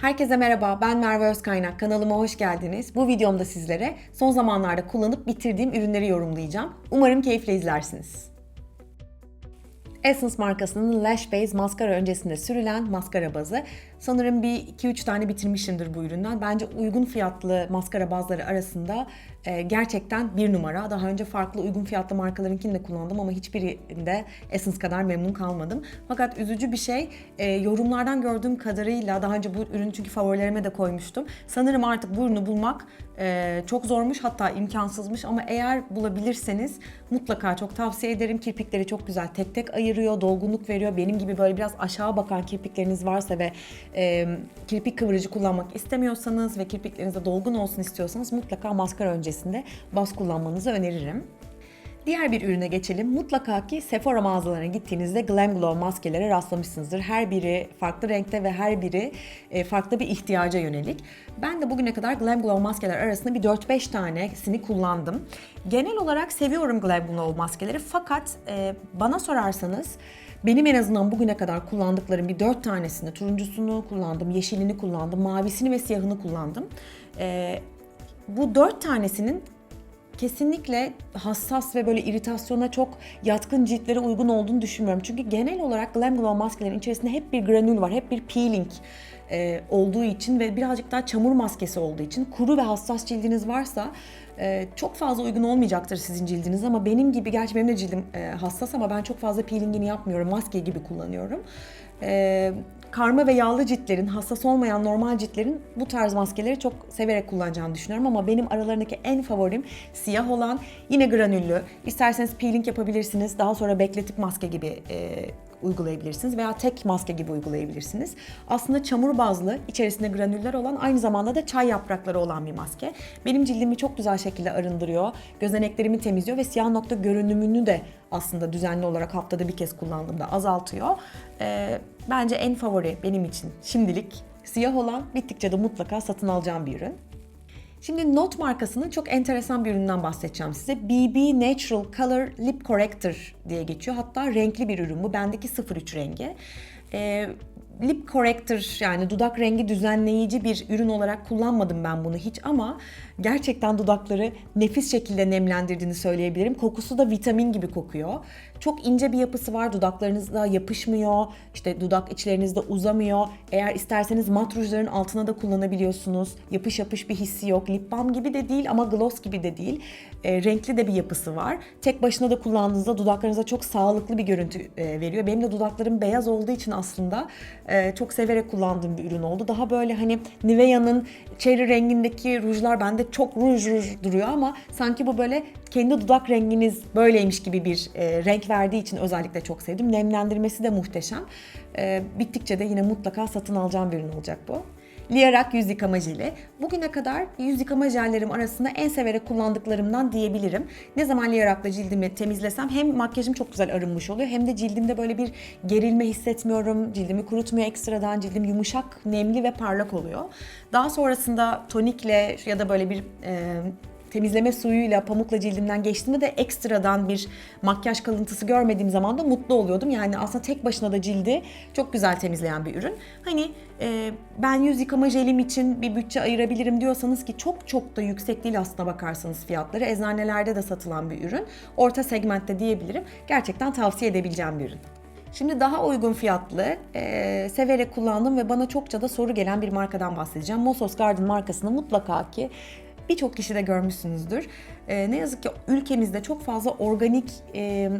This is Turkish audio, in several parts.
Herkese merhaba, ben Merve Özkaynak. Kanalıma hoş geldiniz. Bu videomda sizlere son zamanlarda kullanıp bitirdiğim ürünleri yorumlayacağım. Umarım keyifle izlersiniz. Essence markasının Lash Base maskara öncesinde sürülen maskara bazı. Sanırım bir 2-3 tane bitirmişimdir bu üründen. Bence uygun fiyatlı maskara bazları arasında e, gerçekten bir numara. Daha önce farklı uygun fiyatlı markalarınkini de kullandım ama hiçbirinde Essence kadar memnun kalmadım. Fakat üzücü bir şey, e, yorumlardan gördüğüm kadarıyla daha önce bu ürünü çünkü favorilerime de koymuştum. Sanırım artık bu ürünü bulmak e, çok zormuş hatta imkansızmış ama eğer bulabilirseniz mutlaka çok tavsiye ederim. Kirpikleri çok güzel tek tek ayırıyor, dolgunluk veriyor. Benim gibi böyle biraz aşağı bakan kirpikleriniz varsa ve e, kirpik kıvırıcı kullanmak istemiyorsanız ve kirpiklerinizde dolgun olsun istiyorsanız mutlaka maskara öncesinde baz kullanmanızı öneririm. Diğer bir ürüne geçelim. Mutlaka ki Sephora mağazalarına gittiğinizde Glam Glow maskelere rastlamışsınızdır. Her biri farklı renkte ve her biri e, farklı bir ihtiyaca yönelik. Ben de bugüne kadar Glam Glow maskeler arasında bir 4-5 tanesini kullandım. Genel olarak seviyorum Glam Glow maskeleri fakat e, bana sorarsanız benim en azından bugüne kadar kullandıklarım bir 4 tanesini, turuncusunu kullandım, yeşilini kullandım, mavisini ve siyahını kullandım. E, bu 4 tanesinin kesinlikle hassas ve böyle iritasyona çok yatkın ciltlere uygun olduğunu düşünmüyorum. Çünkü genel olarak Glam Glow maskelerin içerisinde hep bir granül var, hep bir peeling e, olduğu için ve birazcık daha çamur maskesi olduğu için kuru ve hassas cildiniz varsa e, çok fazla uygun olmayacaktır sizin cildiniz ama benim gibi gerçi benim de cildim e, hassas ama ben çok fazla peelingini yapmıyorum, maske gibi kullanıyorum. E, karma ve yağlı ciltlerin, hassas olmayan normal ciltlerin bu tarz maskeleri çok severek kullanacağını düşünüyorum ama benim aralarındaki en favorim siyah olan yine granüllü. İsterseniz peeling yapabilirsiniz. Daha sonra bekletip maske gibi e, uygulayabilirsiniz veya tek maske gibi uygulayabilirsiniz. Aslında çamur bazlı, içerisinde granüller olan aynı zamanda da çay yaprakları olan bir maske. Benim cildimi çok güzel şekilde arındırıyor. Gözeneklerimi temizliyor ve siyah nokta görünümünü de aslında düzenli olarak haftada bir kez kullandığımda azaltıyor. Ee, bence en favori benim için şimdilik siyah olan bittikçe de mutlaka satın alacağım bir ürün. Şimdi Not markasının çok enteresan bir üründen bahsedeceğim size. BB Natural Color Lip Corrector diye geçiyor. Hatta renkli bir ürün bu. Bendeki 03 rengi. Ee, lip corrector yani dudak rengi düzenleyici bir ürün olarak kullanmadım ben bunu hiç ama gerçekten dudakları nefis şekilde nemlendirdiğini söyleyebilirim. Kokusu da vitamin gibi kokuyor. Çok ince bir yapısı var. Dudaklarınızda yapışmıyor. İşte dudak içlerinizde uzamıyor. Eğer isterseniz mat rujların altına da kullanabiliyorsunuz. Yapış yapış bir hissi yok. Lip balm gibi de değil ama gloss gibi de değil. E, renkli de bir yapısı var. Tek başına da kullandığınızda dudaklarınıza çok sağlıklı bir görüntü e, veriyor. Benim de dudaklarım beyaz olduğu için aslında e, çok severek kullandığım bir ürün oldu. Daha böyle hani Nivea'nın cherry rengindeki rujlar bende çok ruj ruj duruyor ama sanki bu böyle kendi dudak renginiz böyleymiş gibi bir e, renk verdiği için özellikle çok sevdim. Nemlendirmesi de muhteşem. E, bittikçe de yine mutlaka satın alacağım bir ürün olacak bu. Liarak yüz yıkama jeli. Bugüne kadar yüz yıkama jellerim arasında en severek kullandıklarımdan diyebilirim. Ne zaman Liarak'la cildimi temizlesem hem makyajım çok güzel arınmış oluyor hem de cildimde böyle bir gerilme hissetmiyorum. Cildimi kurutmuyor ekstradan. Cildim yumuşak, nemli ve parlak oluyor. Daha sonrasında tonikle ya da böyle bir e, temizleme suyuyla pamukla cildimden geçtiğimde de ekstradan bir makyaj kalıntısı görmediğim zaman da mutlu oluyordum. Yani aslında tek başına da cildi çok güzel temizleyen bir ürün. Hani e, ben yüz yıkama jelim için bir bütçe ayırabilirim diyorsanız ki çok çok da yüksek değil aslına bakarsanız fiyatları. Eczanelerde de satılan bir ürün. Orta segmentte diyebilirim. Gerçekten tavsiye edebileceğim bir ürün. Şimdi daha uygun fiyatlı, e, severek kullandığım ve bana çokça da soru gelen bir markadan bahsedeceğim. Mossos Garden markasını mutlaka ki birçok kişi de görmüşsünüzdür. E, ne yazık ki ülkemizde çok fazla organik e,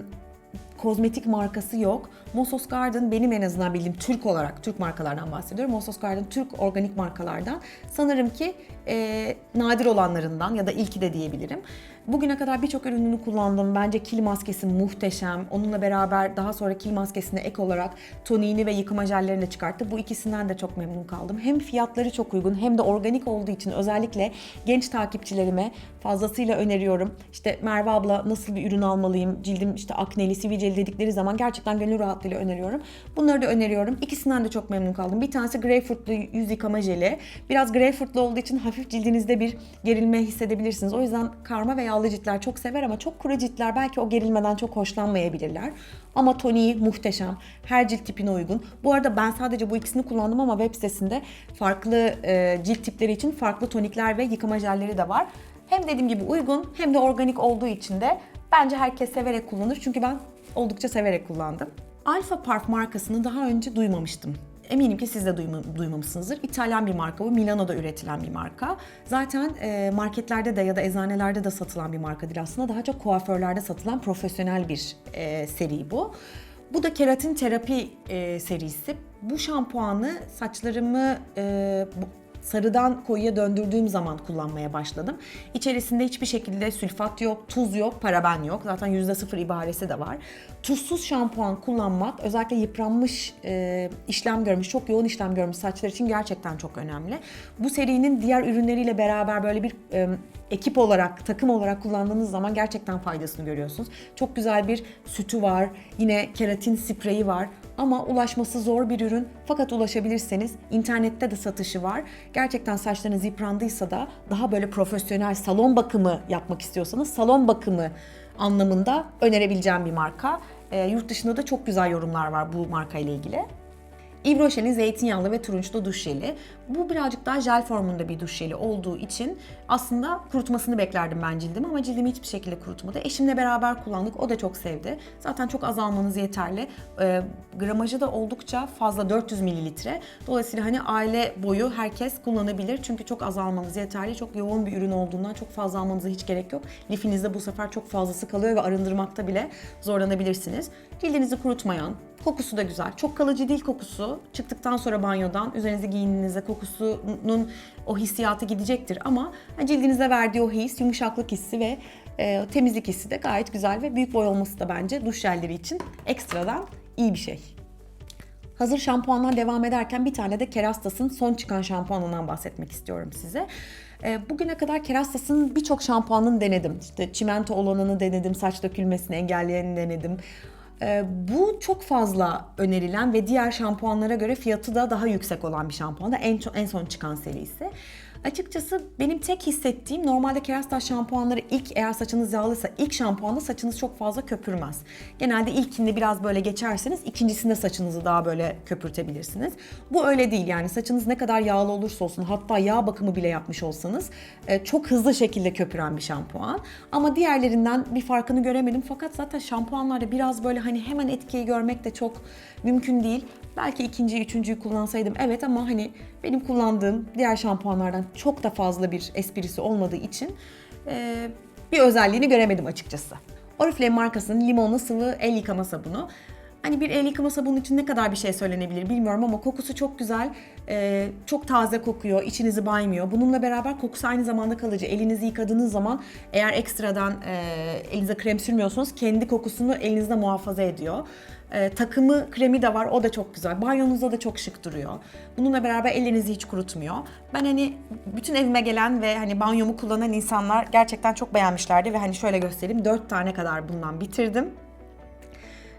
kozmetik markası yok. Mossos Garden benim en azından bildiğim Türk olarak, Türk markalardan bahsediyorum. Mossos Garden Türk organik markalardan. Sanırım ki e, nadir olanlarından ya da ilki de diyebilirim. Bugüne kadar birçok ürününü kullandım. Bence kil maskesi muhteşem. Onunla beraber daha sonra kil maskesine ek olarak toniğini ve yıkama jellerini de çıkarttı. Bu ikisinden de çok memnun kaldım. Hem fiyatları çok uygun hem de organik olduğu için özellikle genç takipçilerime fazlasıyla öneriyorum. İşte Merve abla nasıl bir ürün almalıyım? Cildim işte akneli, sivilceli dedikleri zaman gerçekten gönül rahat hattıyla öneriyorum. Bunları da öneriyorum. İkisinden de çok memnun kaldım. Bir tanesi greyfurtlu yüz yıkama jeli. Biraz greyfurtlu olduğu için hafif cildinizde bir gerilme hissedebilirsiniz. O yüzden karma ve yağlı ciltler çok sever ama çok kuru ciltler belki o gerilmeden çok hoşlanmayabilirler. Ama toniği muhteşem. Her cilt tipine uygun. Bu arada ben sadece bu ikisini kullandım ama web sitesinde farklı e, cilt tipleri için farklı tonikler ve yıkama jelleri de var. Hem dediğim gibi uygun hem de organik olduğu için de bence herkes severek kullanır. Çünkü ben oldukça severek kullandım. Alpha Parf markasını daha önce duymamıştım. Eminim ki siz de duyma- duymamışsınızdır. İtalyan bir marka bu. Milano'da üretilen bir marka. Zaten e, marketlerde de ya da eczanelerde de satılan bir marka değil aslında. Daha çok kuaförlerde satılan profesyonel bir e, seri bu. Bu da keratin terapi e, serisi. Bu şampuanı saçlarımı e, sarıdan koyuya döndürdüğüm zaman kullanmaya başladım. İçerisinde hiçbir şekilde sülfat yok, tuz yok, paraben yok. Zaten %0 ibaresi de var. Tuzsuz şampuan kullanmak özellikle yıpranmış, e, işlem görmüş, çok yoğun işlem görmüş saçlar için gerçekten çok önemli. Bu serinin diğer ürünleriyle beraber böyle bir e, ekip olarak, takım olarak kullandığınız zaman gerçekten faydasını görüyorsunuz. Çok güzel bir sütü var, yine keratin spreyi var. Ama ulaşması zor bir ürün. Fakat ulaşabilirseniz internette de satışı var. Gerçekten saçlarınız yıprandıysa da daha böyle profesyonel salon bakımı yapmak istiyorsanız salon bakımı anlamında önerebileceğim bir marka. Ee, yurt dışında da çok güzel yorumlar var bu marka ile ilgili. Yves Rocher'in zeytinyağlı ve turunçlu duş jeli. Bu birazcık daha jel formunda bir duş jeli olduğu için aslında kurutmasını beklerdim ben cildim ama cildimi hiçbir şekilde kurutmadı. Eşimle beraber kullandık. O da çok sevdi. Zaten çok az almanız yeterli. Ee, gramajı da oldukça fazla 400 mililitre. Dolayısıyla hani aile boyu herkes kullanabilir. Çünkü çok az almanız yeterli. Çok yoğun bir ürün olduğundan çok fazla almanıza hiç gerek yok. Lifinizde bu sefer çok fazlası kalıyor ve arındırmakta bile zorlanabilirsiniz. Cildinizi kurutmayan, Kokusu da güzel. Çok kalıcı değil kokusu. Çıktıktan sonra banyodan üzerinize giyindiğinizde kokusunun o hissiyatı gidecektir ama cildinize verdiği o his, yumuşaklık hissi ve e, temizlik hissi de gayet güzel ve büyük boy olması da bence duş jelleri için ekstradan iyi bir şey. Hazır şampuandan devam ederken bir tane de Kerastas'ın son çıkan şampuanından bahsetmek istiyorum size. E, Bugüne kadar Kerastas'ın birçok şampuanını denedim. İşte çimento olanını denedim, saç dökülmesini engelleyenini denedim. E, Bu çok fazla önerilen ve diğer şampuanlara göre fiyatı da daha yüksek olan bir şampuan da en, en son çıkan serisi. Açıkçası benim tek hissettiğim normalde Kerastas şampuanları ilk eğer saçınız yağlıysa ilk şampuanda saçınız çok fazla köpürmez. Genelde ilkinde biraz böyle geçerseniz ikincisinde saçınızı daha böyle köpürtebilirsiniz. Bu öyle değil yani saçınız ne kadar yağlı olursa olsun hatta yağ bakımı bile yapmış olsanız e, çok hızlı şekilde köpüren bir şampuan. Ama diğerlerinden bir farkını göremedim fakat zaten şampuanlarda biraz böyle hani hemen etkiyi görmek de çok mümkün değil. Belki ikinci, üçüncüyü kullansaydım evet ama hani benim kullandığım diğer şampuanlardan çok da fazla bir esprisi olmadığı için e, bir özelliğini göremedim açıkçası. Oriflame markasının limonlu sıvı el yıkama sabunu. Hani bir el yıkama sabunu için ne kadar bir şey söylenebilir bilmiyorum ama kokusu çok güzel, e, çok taze kokuyor, içinizi baymıyor. Bununla beraber kokusu aynı zamanda kalıcı. Elinizi yıkadığınız zaman eğer ekstradan e, elinize krem sürmüyorsanız kendi kokusunu elinizde muhafaza ediyor. E, takımı kremi de var, o da çok güzel. Banyonuzda da çok şık duruyor. Bununla beraber ellerinizi hiç kurutmuyor. Ben hani bütün evime gelen ve hani banyomu kullanan insanlar gerçekten çok beğenmişlerdi ve hani şöyle göstereyim 4 tane kadar bundan bitirdim.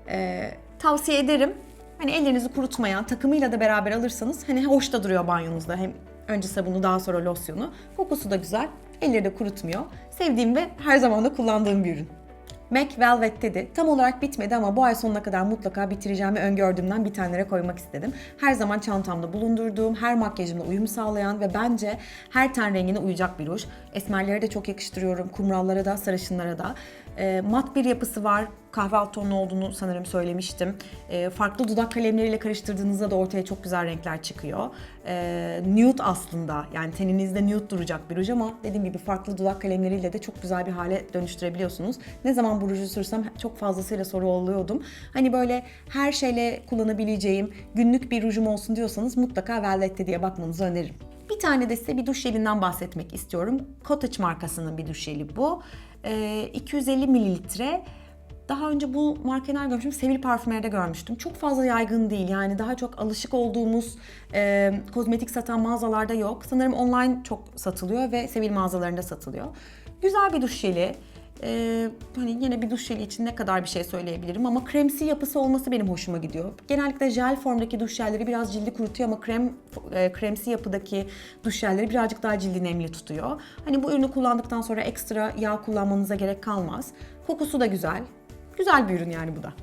Ee, tavsiye ederim. Hani ellerinizi kurutmayan, takımıyla da beraber alırsanız hani hoş da duruyor banyonuzda. Hem önce sabunu daha sonra losyonu. Kokusu da güzel. Elleri de kurutmuyor. Sevdiğim ve her zaman da kullandığım bir ürün. MAC Velvet dedi. Tam olarak bitmedi ama bu ay sonuna kadar mutlaka bitireceğimi öngördüğümden bir tanelere koymak istedim. Her zaman çantamda bulundurduğum, her makyajımla uyum sağlayan ve bence her ten rengine uyacak bir ruj. Esmerlere de çok yakıştırıyorum, kumrallara da, sarışınlara da. E, mat bir yapısı var. Kahve tonlu olduğunu sanırım söylemiştim. E, farklı dudak kalemleriyle karıştırdığınızda da ortaya çok güzel renkler çıkıyor. E, nude aslında yani teninizde nude duracak bir ruj ama dediğim gibi farklı dudak kalemleriyle de çok güzel bir hale dönüştürebiliyorsunuz. Ne zaman bu ruju sürsem çok fazlasıyla soru oluyordum. Hani böyle her şeyle kullanabileceğim günlük bir rujum olsun diyorsanız mutlaka Velvet'te diye bakmanızı öneririm. Bir tane de size bir duş jelinden bahsetmek istiyorum. Cottage markasının bir duş jeli bu. E, 250 mililitre. Daha önce bu markayı nerede görmüştüm? Sevil Parfümer'de görmüştüm. Çok fazla yaygın değil yani daha çok alışık olduğumuz e, kozmetik satan mağazalarda yok. Sanırım online çok satılıyor ve Sevil mağazalarında satılıyor. Güzel bir duş jeli. Ee, hani yine bir duş jeli için ne kadar bir şey söyleyebilirim ama kremsi yapısı olması benim hoşuma gidiyor. Genellikle jel formdaki duş jelleri biraz cildi kurutuyor ama krem e, kremsi yapıdaki duş jelleri birazcık daha cildi nemli tutuyor. Hani bu ürünü kullandıktan sonra ekstra yağ kullanmanıza gerek kalmaz. Kokusu da güzel. Güzel bir ürün yani bu da.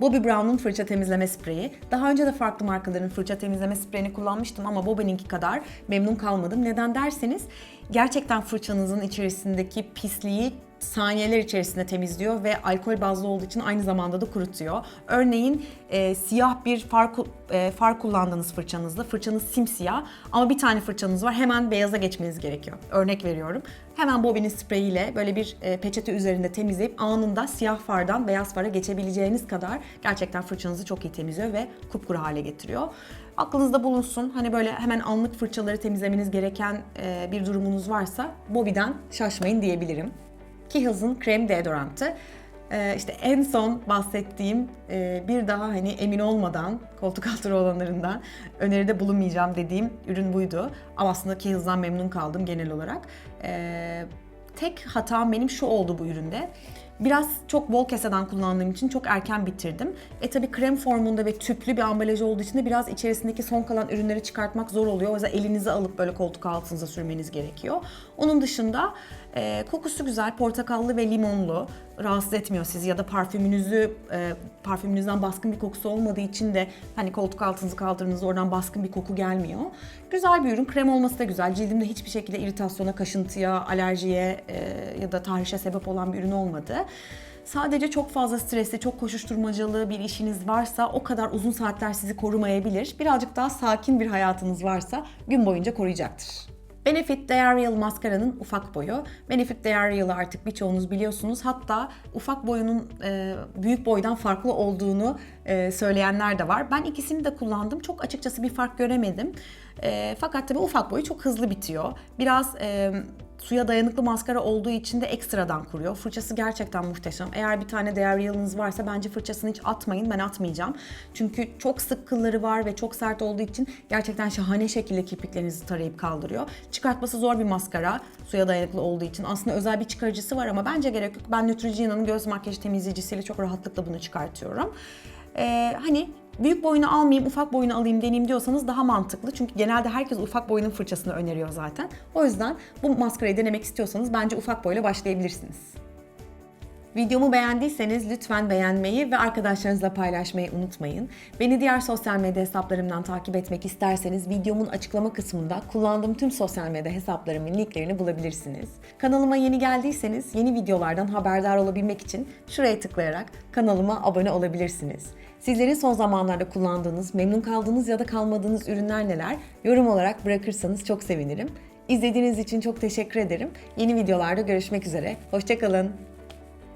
Bobbi Brown'un fırça temizleme spreyi. Daha önce de farklı markaların fırça temizleme spreyini kullanmıştım ama Bobbi'ninki kadar memnun kalmadım. Neden derseniz gerçekten fırçanızın içerisindeki pisliği saniyeler içerisinde temizliyor ve alkol bazlı olduğu için aynı zamanda da kurutuyor. Örneğin e, siyah bir far, e, far kullandığınız fırçanızda, fırçanız simsiyah ama bir tane fırçanız var hemen beyaza geçmeniz gerekiyor. Örnek veriyorum. Hemen Bobbi'nin spreyiyle böyle bir e, peçete üzerinde temizleyip anında siyah fardan beyaz fara geçebileceğiniz kadar gerçekten fırçanızı çok iyi temizliyor ve kupkuru hale getiriyor. Aklınızda bulunsun. Hani böyle hemen anlık fırçaları temizlemeniz gereken e, bir durumunuz varsa Bobbi'den şaşmayın diyebilirim. Kiehl's'ın krem deodorantı. Ee, işte en son bahsettiğim e, bir daha hani emin olmadan koltuk altı olanlarından öneride bulunmayacağım dediğim ürün buydu. Ama aslında Kiehl's'dan memnun kaldım genel olarak. Ee, tek hatam benim şu oldu bu üründe. Biraz çok bol keseden kullandığım için çok erken bitirdim. E tabi krem formunda ve tüplü bir ambalajı olduğu için de biraz içerisindeki son kalan ürünleri çıkartmak zor oluyor. O yüzden elinize alıp böyle koltuk altınıza sürmeniz gerekiyor. Onun dışında e, kokusu güzel, portakallı ve limonlu. Rahatsız etmiyor sizi ya da parfümünüzü e, parfümünüzden baskın bir kokusu olmadığı için de hani koltuk altınızı kaldırdığınızda oradan baskın bir koku gelmiyor. Güzel bir ürün. Krem olması da güzel. Cildimde hiçbir şekilde iritasyona, kaşıntıya, alerjiye e, ya da tahrişe sebep olan bir ürün olmadı. Sadece çok fazla stresli, çok koşuşturmacalı bir işiniz varsa o kadar uzun saatler sizi korumayabilir. Birazcık daha sakin bir hayatınız varsa gün boyunca koruyacaktır. Benefit Diaryal maskaranın ufak boyu. Benefit Diaryal'ı artık birçoğunuz biliyorsunuz. Hatta ufak boyunun e, büyük boydan farklı olduğunu e, söyleyenler de var. Ben ikisini de kullandım. Çok açıkçası bir fark göremedim. E, fakat tabii ufak boyu çok hızlı bitiyor. Biraz e, suya dayanıklı maskara olduğu için de ekstradan kuruyor. Fırçası gerçekten muhteşem. Eğer bir tane Diaryal'ınız varsa bence fırçasını hiç atmayın. Ben atmayacağım. Çünkü çok sık kılları var ve çok sert olduğu için gerçekten şahane şekilde kirpiklerinizi tarayıp kaldırıyor. Çıkartması zor bir maskara. Suya dayanıklı olduğu için. Aslında özel bir çıkarıcısı var ama bence gerek yok. Ben Neutrogena'nın göz makyaj temizleyicisiyle çok rahatlıkla bunu çıkartıyorum. Ee, hani büyük boyunu almayayım, ufak boyunu alayım deneyeyim diyorsanız daha mantıklı. Çünkü genelde herkes ufak boyunun fırçasını öneriyor zaten. O yüzden bu maskarayı denemek istiyorsanız bence ufak boyla başlayabilirsiniz. Videomu beğendiyseniz lütfen beğenmeyi ve arkadaşlarınızla paylaşmayı unutmayın. Beni diğer sosyal medya hesaplarımdan takip etmek isterseniz videomun açıklama kısmında kullandığım tüm sosyal medya hesaplarımın linklerini bulabilirsiniz. Kanalıma yeni geldiyseniz yeni videolardan haberdar olabilmek için şuraya tıklayarak kanalıma abone olabilirsiniz. Sizlerin son zamanlarda kullandığınız, memnun kaldığınız ya da kalmadığınız ürünler neler? Yorum olarak bırakırsanız çok sevinirim. İzlediğiniz için çok teşekkür ederim. Yeni videolarda görüşmek üzere. Hoşçakalın.